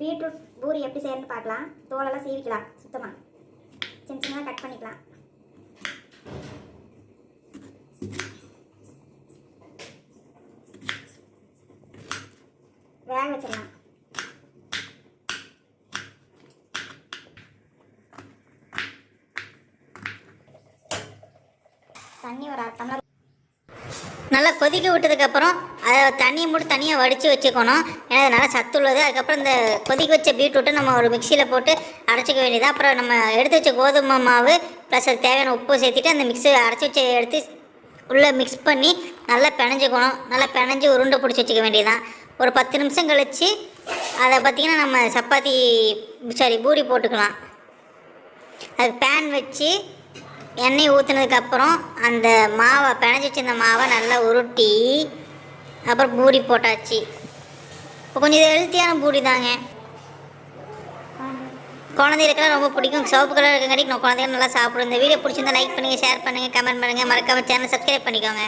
Beetroot puri எப்படி செய்யணும்னு பார்க்கலாம். தோலெல்லாம் சீவிக்கலாம் சுத்தமாக சின்ன சின்னதாக கட் பண்ணிக்கலாம். வேக வச்சிடலாம். தண்ணி ஒரு அரை டம்ளர் நல்லா கொதிக்க விட்டதுக்கப்புறம் அதை தண்ணியை மட்டும் தனியாக வடித்து வச்சுக்கணும். ஏன்னா அது நல்லா சத்து உள்ளது அதுக்கப்புறம் இந்த கொதிக்க வச்ச பீட்ரூட்டை நம்ம ஒரு மிக்சியில் போட்டு அரைச்சிக்க வேண்டியது. அப்புறம் நம்ம எடுத்து வச்ச கோதுமை மாவு ப்ளஸ் அது தேவையான உப்பு சேர்த்துட்டு அந்த மிக்ஸி அரைச்சி வச்ச எடுத்து உள்ளே மிக்ஸ் பண்ணி நல்லா பிணைஞ்சிக்கணும். நல்லா பிணைஞ்சி உருண்டை பிடிச்சி வச்சுக்க வேண்டியதுதான். ஒரு பத்து நிமிஷம் கழித்து அதை பார்த்திங்கன்னா நம்ம சப்பாத்தி சாரி பூரி போட்டுக்கலாம். அது பேன் வச்சு எண்ணெய் ஊற்றுனதுக்கப்புறம் அந்த மாவை பிணைஞ்சி வச்சிருந்த மாவை நல்லா உருட்டி அப்புறம் பூரி போட்டாச்சு. இப்போ கொஞ்சம் இது ஹெல்த்தியான பூரி தாங்க. குழந்தைகளுக்கெல்லாம் ரொம்ப பிடிக்கும். சிவப்பு கலர் இருக்கங்காட்டி நான் குழந்தைகள் நல்லா சாப்பிடும். இந்த வீடியோ பிடிச்சிருந்தா லைக் பண்ணுங்கள் ஷேர் பண்ணுங்கள் கமெண்ட் பண்ணுங்கள் மறக்காமல் சேனல் சப்ஸ்கிரைப் பண்ணிக்கோங்க.